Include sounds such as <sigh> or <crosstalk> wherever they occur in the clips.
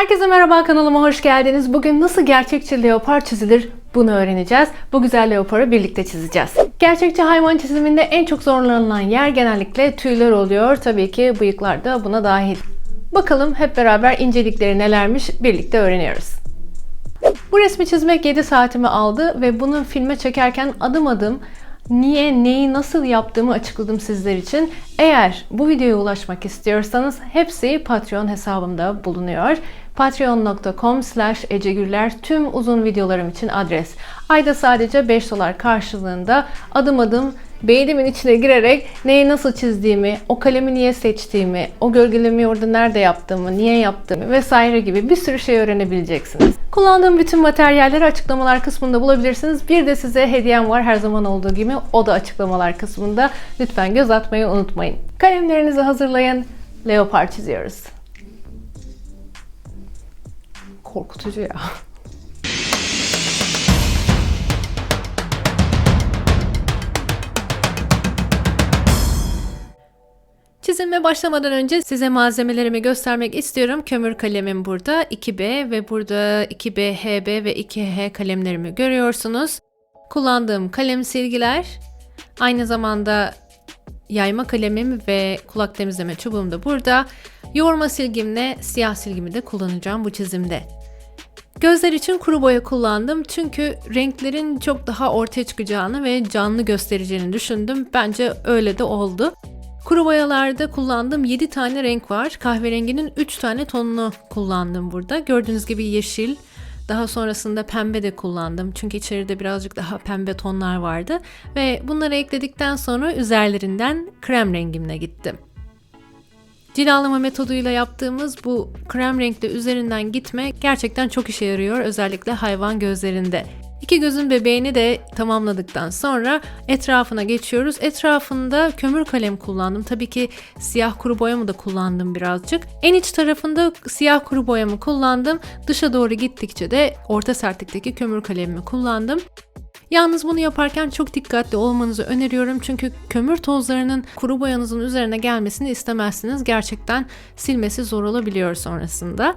Herkese merhaba kanalıma hoş geldiniz. Bugün nasıl gerçekçi leopar çizilir bunu öğreneceğiz. Bu güzel leoparı birlikte çizeceğiz. Gerçekçi hayvan çiziminde en çok zorlanılan yer genellikle tüyler oluyor. Tabii ki bıyıklar da buna dahil. Bakalım hep beraber incelikleri nelermiş birlikte öğreniyoruz. Bu resmi çizmek 7 saatimi aldı ve bunu filme çekerken adım adım niye, neyi, nasıl yaptığımı açıkladım sizler için. Eğer bu videoya ulaşmak istiyorsanız hepsi Patreon hesabımda bulunuyor. patreon.com slash ecegürler tüm uzun videolarım için adres. Ayda sadece 5 dolar karşılığında adım adım beynimin içine girerek neyi nasıl çizdiğimi, o kalemi niye seçtiğimi, o gölgelemeyi orada nerede yaptığımı, niye yaptığımı vesaire gibi bir sürü şey öğrenebileceksiniz. Kullandığım bütün materyalleri açıklamalar kısmında bulabilirsiniz. Bir de size hediyem var her zaman olduğu gibi. O da açıklamalar kısmında. Lütfen göz atmayı unutmayın. Kalemlerinizi hazırlayın. Leopar çiziyoruz. Korkutucu ya. Çizime başlamadan önce size malzemelerimi göstermek istiyorum. Kömür kalemim burada 2B ve burada 2B, HB ve 2H kalemlerimi görüyorsunuz. Kullandığım kalem silgiler, aynı zamanda yayma kalemim ve kulak temizleme çubuğum da burada. Yoğurma silgimle siyah silgimi de kullanacağım bu çizimde. Gözler için kuru boya kullandım çünkü renklerin çok daha ortaya çıkacağını ve canlı göstereceğini düşündüm. Bence öyle de oldu. Kuru boyalarda kullandığım 7 tane renk var. Kahverenginin 3 tane tonunu kullandım burada. Gördüğünüz gibi yeşil, daha sonrasında pembe de kullandım. Çünkü içeride birazcık daha pembe tonlar vardı. Ve bunları ekledikten sonra üzerlerinden krem rengimle gittim. Cilalama metoduyla yaptığımız bu krem renkli üzerinden gitme gerçekten çok işe yarıyor özellikle hayvan gözlerinde. İki gözün bebeğini de tamamladıktan sonra etrafına geçiyoruz. Etrafında kömür kalem kullandım. Tabii ki siyah kuru boyamı da kullandım birazcık. En iç tarafında siyah kuru boyamı kullandım. Dışa doğru gittikçe de orta sertlikteki kömür kalemimi kullandım. Yalnız bunu yaparken çok dikkatli olmanızı öneriyorum çünkü kömür tozlarının kuru boyanızın üzerine gelmesini istemezsiniz. Gerçekten silmesi zor olabiliyor sonrasında.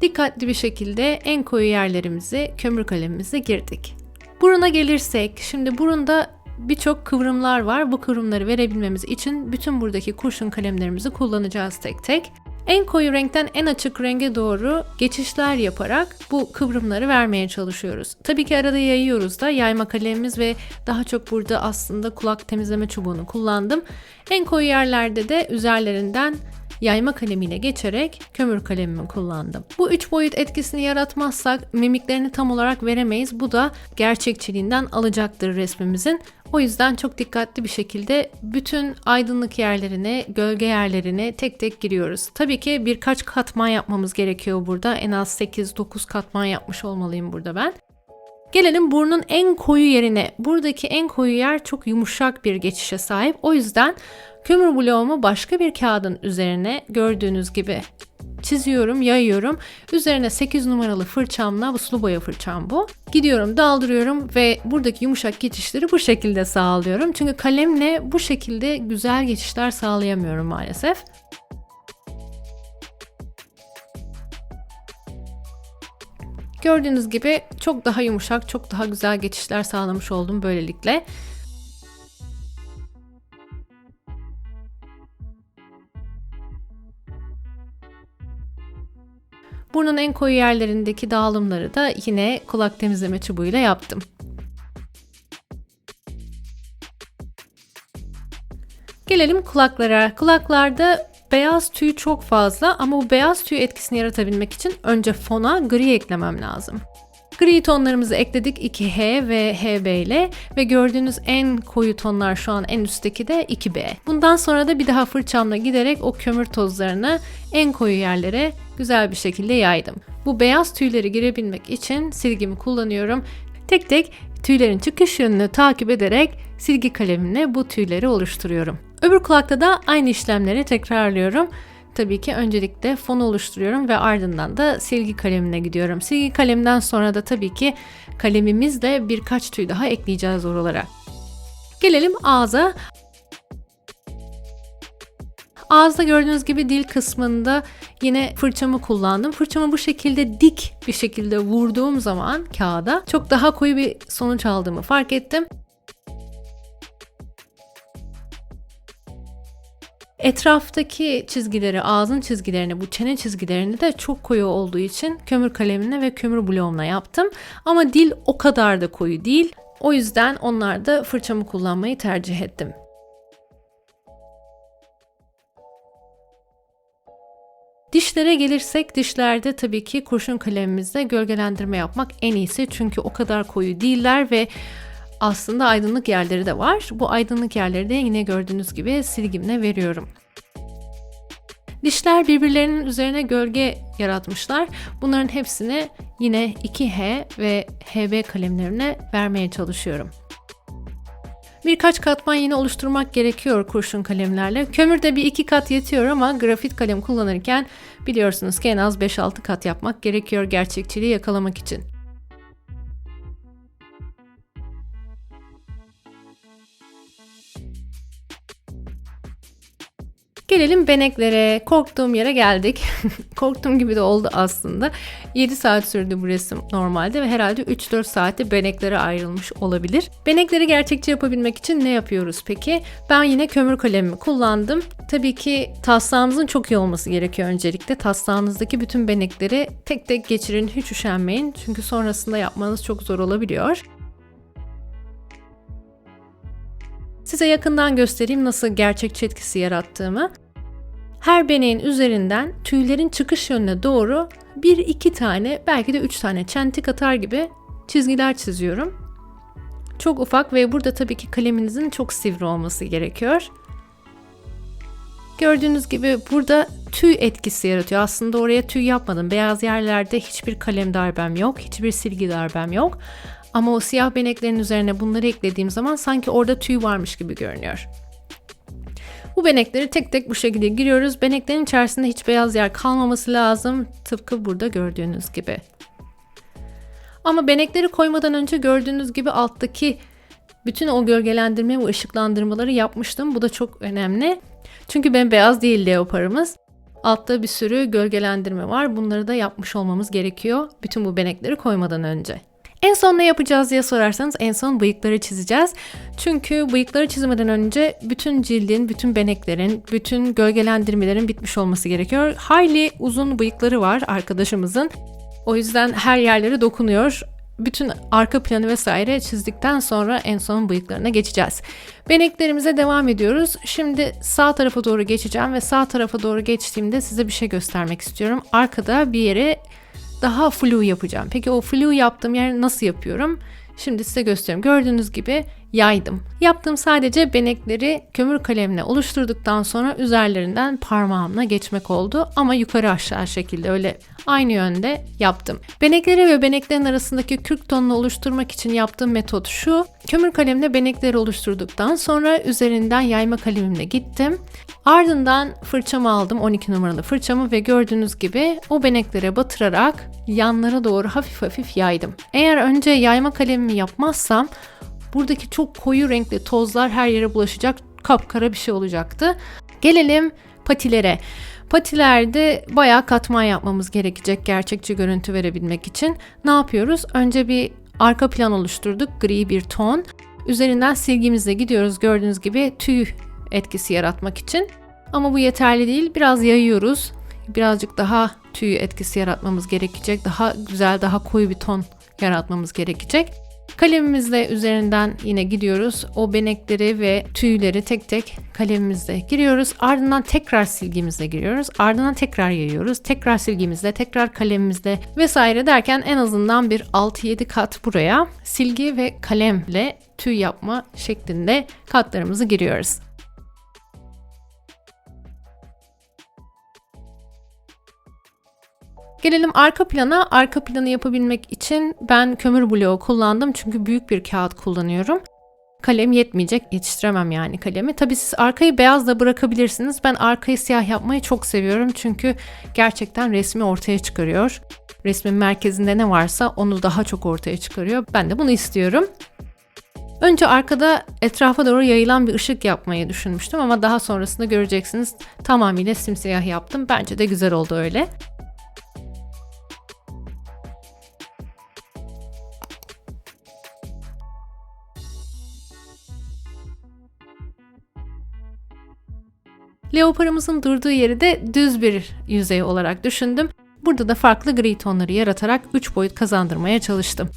Dikkatli bir şekilde en koyu yerlerimizi kömür kalemimize girdik. Buruna gelirsek, şimdi burunda birçok kıvrımlar var. Bu kıvrımları verebilmemiz için bütün buradaki kurşun kalemlerimizi kullanacağız tek tek. En koyu renkten en açık renge doğru geçişler yaparak bu kıvrımları vermeye çalışıyoruz. Tabii ki arada yayıyoruz da yayma kalemimiz ve daha çok burada aslında kulak temizleme çubuğunu kullandım. En koyu yerlerde de üzerlerinden yayma kalemiyle geçerek kömür kalemimi kullandım. Bu üç boyut etkisini yaratmazsak mimiklerini tam olarak veremeyiz. Bu da gerçekçiliğinden alacaktır resmimizin. O yüzden çok dikkatli bir şekilde bütün aydınlık yerlerine, gölge yerlerine tek tek giriyoruz. Tabii ki birkaç katman yapmamız gerekiyor burada. En az 8-9 katman yapmış olmalıyım burada ben. Gelelim burnun en koyu yerine. Buradaki en koyu yer çok yumuşak bir geçişe sahip. O yüzden kömür bloğumu başka bir kağıdın üzerine gördüğünüz gibi çiziyorum, yayıyorum. Üzerine 8 numaralı fırçamla, bu sulu boya fırçam bu. Gidiyorum, daldırıyorum ve buradaki yumuşak geçişleri bu şekilde sağlıyorum. Çünkü kalemle bu şekilde güzel geçişler sağlayamıyorum maalesef. Gördüğünüz gibi çok daha yumuşak, çok daha güzel geçişler sağlamış oldum böylelikle. Burnun en koyu yerlerindeki dağılımları da yine kulak temizleme çubuğuyla yaptım. Gelelim kulaklara. Kulaklarda beyaz tüy çok fazla ama bu beyaz tüy etkisini yaratabilmek için önce fona gri eklemem lazım. Gri tonlarımızı ekledik 2H ve HB ile ve gördüğünüz en koyu tonlar şu an en üstteki de 2B. Bundan sonra da bir daha fırçamla giderek o kömür tozlarını en koyu yerlere güzel bir şekilde yaydım. Bu beyaz tüyleri girebilmek için silgimi kullanıyorum. Tek tek tüylerin çıkış yönünü takip ederek silgi kalemimle bu tüyleri oluşturuyorum. Öbür kulakta da aynı işlemleri tekrarlıyorum. Tabii ki öncelikle fon oluşturuyorum ve ardından da silgi kalemine gidiyorum. Silgi kalemden sonra da tabii ki kalemimizle birkaç tüy daha ekleyeceğiz oralara. Gelelim ağza. Ağızda gördüğünüz gibi dil kısmında yine fırçamı kullandım. Fırçamı bu şekilde dik bir şekilde vurduğum zaman kağıda çok daha koyu bir sonuç aldığımı fark ettim. Etraftaki çizgileri, ağzın çizgilerini, bu çene çizgilerini de çok koyu olduğu için kömür kalemine ve kömür bloğumla yaptım. Ama dil o kadar da koyu değil. O yüzden onlarda fırçamı kullanmayı tercih ettim. Dişlere gelirsek dişlerde tabii ki kurşun kalemimizde gölgelendirme yapmak en iyisi. Çünkü o kadar koyu değiller ve aslında aydınlık yerleri de var. Bu aydınlık yerleri de yine gördüğünüz gibi silgimle veriyorum. Dişler birbirlerinin üzerine gölge yaratmışlar. Bunların hepsini yine 2H ve HB kalemlerine vermeye çalışıyorum. Birkaç katman yine oluşturmak gerekiyor kurşun kalemlerle. Kömürde bir iki kat yetiyor ama grafit kalem kullanırken biliyorsunuz ki en az 5-6 kat yapmak gerekiyor gerçekçiliği yakalamak için. Gelelim beneklere. Korktuğum yere geldik. <laughs> Korktuğum gibi de oldu aslında. 7 saat sürdü bu resim normalde ve herhalde 3-4 saatte beneklere ayrılmış olabilir. Benekleri gerçekçi yapabilmek için ne yapıyoruz peki? Ben yine kömür kalemimi kullandım. Tabii ki taslağınızın çok iyi olması gerekiyor öncelikle. Taslağınızdaki bütün benekleri tek tek geçirin, hiç üşenmeyin. Çünkü sonrasında yapmanız çok zor olabiliyor. Size yakından göstereyim nasıl gerçekçi etkisi yarattığımı. Her beneğin üzerinden tüylerin çıkış yönüne doğru bir iki tane belki de üç tane çentik atar gibi çizgiler çiziyorum. Çok ufak ve burada tabii ki kaleminizin çok sivri olması gerekiyor. Gördüğünüz gibi burada tüy etkisi yaratıyor. Aslında oraya tüy yapmadım. Beyaz yerlerde hiçbir kalem darbem yok, hiçbir silgi darbem yok. Ama o siyah beneklerin üzerine bunları eklediğim zaman sanki orada tüy varmış gibi görünüyor. Bu benekleri tek tek bu şekilde giriyoruz. Beneklerin içerisinde hiç beyaz yer kalmaması lazım. Tıpkı burada gördüğünüz gibi. Ama benekleri koymadan önce gördüğünüz gibi alttaki bütün o gölgelendirme ve ışıklandırmaları yapmıştım. Bu da çok önemli. Çünkü ben beyaz değil leoparımız. Altta bir sürü gölgelendirme var. Bunları da yapmış olmamız gerekiyor. Bütün bu benekleri koymadan önce. En son ne yapacağız diye sorarsanız en son bıyıkları çizeceğiz. Çünkü bıyıkları çizmeden önce bütün cildin, bütün beneklerin, bütün gölgelendirmelerin bitmiş olması gerekiyor. Hayli uzun bıyıkları var arkadaşımızın. O yüzden her yerleri dokunuyor. Bütün arka planı vesaire çizdikten sonra en son bıyıklarına geçeceğiz. Beneklerimize devam ediyoruz. Şimdi sağ tarafa doğru geçeceğim ve sağ tarafa doğru geçtiğimde size bir şey göstermek istiyorum. Arkada bir yere daha flu yapacağım. Peki o flu yaptığım yer nasıl yapıyorum? Şimdi size gösteriyorum. Gördüğünüz gibi yaydım. Yaptığım sadece benekleri kömür kalemle oluşturduktan sonra üzerlerinden parmağımla geçmek oldu. Ama yukarı aşağı şekilde öyle aynı yönde yaptım. Benekleri ve beneklerin arasındaki kürk tonunu oluşturmak için yaptığım metot şu. Kömür kalemle benekleri oluşturduktan sonra üzerinden yayma kalemimle gittim. Ardından fırçamı aldım 12 numaralı fırçamı ve gördüğünüz gibi o beneklere batırarak yanlara doğru hafif hafif yaydım. Eğer önce yayma kalemimi yapmazsam buradaki çok koyu renkli tozlar her yere bulaşacak kapkara bir şey olacaktı. Gelelim patilere. Patilerde bayağı katman yapmamız gerekecek gerçekçi görüntü verebilmek için. Ne yapıyoruz? Önce bir arka plan oluşturduk. Gri bir ton. Üzerinden silgimizle gidiyoruz gördüğünüz gibi tüy etkisi yaratmak için. Ama bu yeterli değil. Biraz yayıyoruz. Birazcık daha tüy etkisi yaratmamız gerekecek. Daha güzel, daha koyu bir ton yaratmamız gerekecek. Kalemimizle üzerinden yine gidiyoruz. O benekleri ve tüyleri tek tek kalemimizle giriyoruz. Ardından tekrar silgimizle giriyoruz. Ardından tekrar yayıyoruz. Tekrar silgimizle, tekrar kalemimizle vesaire derken en azından bir 6-7 kat buraya silgi ve kalemle tüy yapma şeklinde katlarımızı giriyoruz. Gelelim arka plana. Arka planı yapabilmek için ben kömür bloğu kullandım. Çünkü büyük bir kağıt kullanıyorum. Kalem yetmeyecek. Yetiştiremem yani kalemi. Tabii siz arkayı beyaz da bırakabilirsiniz. Ben arkayı siyah yapmayı çok seviyorum. Çünkü gerçekten resmi ortaya çıkarıyor. Resmin merkezinde ne varsa onu daha çok ortaya çıkarıyor. Ben de bunu istiyorum. Önce arkada etrafa doğru yayılan bir ışık yapmayı düşünmüştüm ama daha sonrasında göreceksiniz tamamıyla simsiyah yaptım. Bence de güzel oldu öyle. Leoparımızın durduğu yeri de düz bir yüzey olarak düşündüm. Burada da farklı gri tonları yaratarak 3 boyut kazandırmaya çalıştım.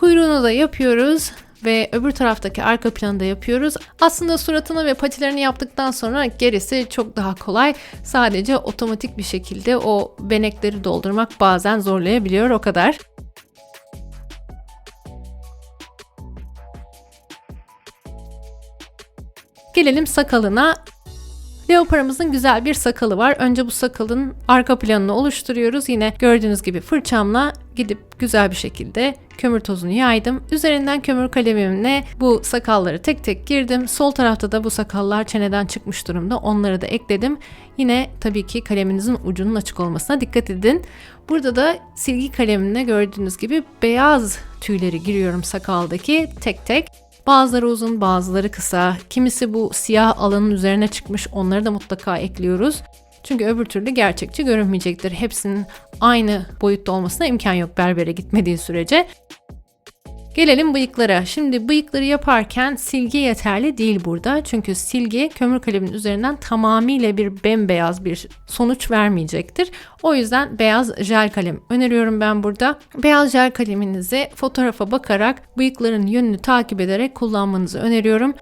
Kuyruğunu da yapıyoruz ve öbür taraftaki arka planı da yapıyoruz. Aslında suratını ve patilerini yaptıktan sonra gerisi çok daha kolay. Sadece otomatik bir şekilde o benekleri doldurmak bazen zorlayabiliyor o kadar. Gelelim sakalına. Leoparımızın güzel bir sakalı var. Önce bu sakalın arka planını oluşturuyoruz. Yine gördüğünüz gibi fırçamla gidip güzel bir şekilde kömür tozunu yaydım. Üzerinden kömür kalemimle bu sakalları tek tek girdim. Sol tarafta da bu sakallar çeneden çıkmış durumda. Onları da ekledim. Yine tabii ki kaleminizin ucunun açık olmasına dikkat edin. Burada da silgi kalemine gördüğünüz gibi beyaz tüyleri giriyorum sakaldaki tek tek. Bazıları uzun, bazıları kısa. Kimisi bu siyah alanın üzerine çıkmış. Onları da mutlaka ekliyoruz. Çünkü öbür türlü gerçekçi görünmeyecektir. Hepsinin aynı boyutta olmasına imkan yok berbere gitmediği sürece. Gelelim bıyıklara. Şimdi bıyıkları yaparken silgi yeterli değil burada. Çünkü silgi kömür kalemin üzerinden tamamıyla bir bembeyaz bir sonuç vermeyecektir. O yüzden beyaz jel kalem öneriyorum ben burada. Beyaz jel kaleminizi fotoğrafa bakarak bıyıkların yönünü takip ederek kullanmanızı öneriyorum.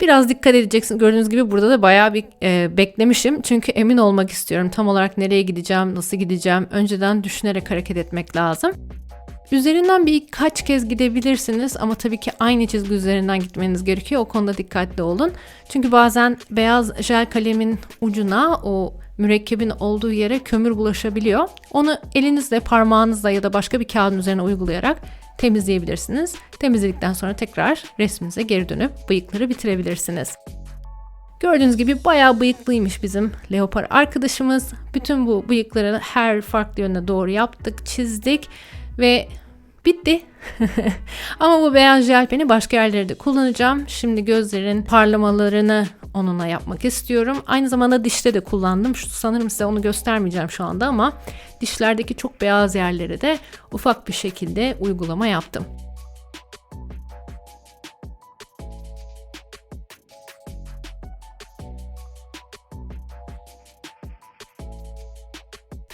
Biraz dikkat edeceksin. Gördüğünüz gibi burada da bayağı bir e, beklemişim. Çünkü emin olmak istiyorum. Tam olarak nereye gideceğim, nasıl gideceğim. Önceden düşünerek hareket etmek lazım. Üzerinden birkaç kez gidebilirsiniz ama tabii ki aynı çizgi üzerinden gitmeniz gerekiyor. O konuda dikkatli olun. Çünkü bazen beyaz jel kalemin ucuna o mürekkebin olduğu yere kömür bulaşabiliyor. Onu elinizle, parmağınızla ya da başka bir kağıdın üzerine uygulayarak temizleyebilirsiniz. Temizledikten sonra tekrar resminize geri dönüp bıyıkları bitirebilirsiniz. Gördüğünüz gibi bayağı bıyıklıymış bizim leopar arkadaşımız. Bütün bu bıyıkları her farklı yöne doğru yaptık, çizdik ve bitti. <laughs> Ama bu beyaz jel peni başka yerlerde kullanacağım. Şimdi gözlerin parlamalarını onunla yapmak istiyorum. Aynı zamanda dişte de kullandım. Şu, sanırım size onu göstermeyeceğim şu anda ama dişlerdeki çok beyaz yerlere de ufak bir şekilde uygulama yaptım.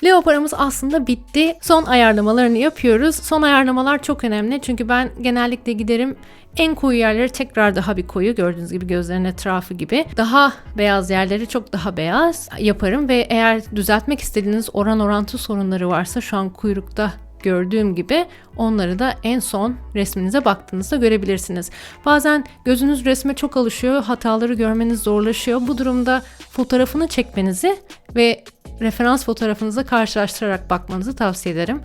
Leoparımız aslında bitti. Son ayarlamalarını yapıyoruz. Son ayarlamalar çok önemli çünkü ben genellikle giderim en koyu yerleri tekrar daha bir koyu gördüğünüz gibi gözlerin etrafı gibi. Daha beyaz yerleri çok daha beyaz yaparım ve eğer düzeltmek istediğiniz oran orantı sorunları varsa şu an kuyrukta gördüğüm gibi onları da en son resminize baktığınızda görebilirsiniz. Bazen gözünüz resme çok alışıyor, hataları görmeniz zorlaşıyor. Bu durumda fotoğrafını çekmenizi ve referans fotoğrafınızla karşılaştırarak bakmanızı tavsiye ederim.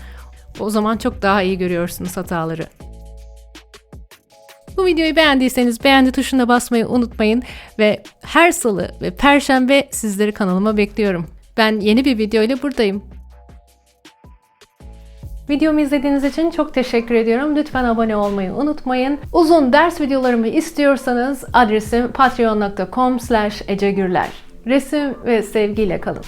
O zaman çok daha iyi görüyorsunuz hataları. Bu videoyu beğendiyseniz beğendi tuşuna basmayı unutmayın ve her salı ve perşembe sizleri kanalıma bekliyorum. Ben yeni bir video ile buradayım. Videomu izlediğiniz için çok teşekkür ediyorum. Lütfen abone olmayı unutmayın. Uzun ders videolarımı istiyorsanız adresim patreon.com slash ecegürler. Resim ve sevgiyle kalın.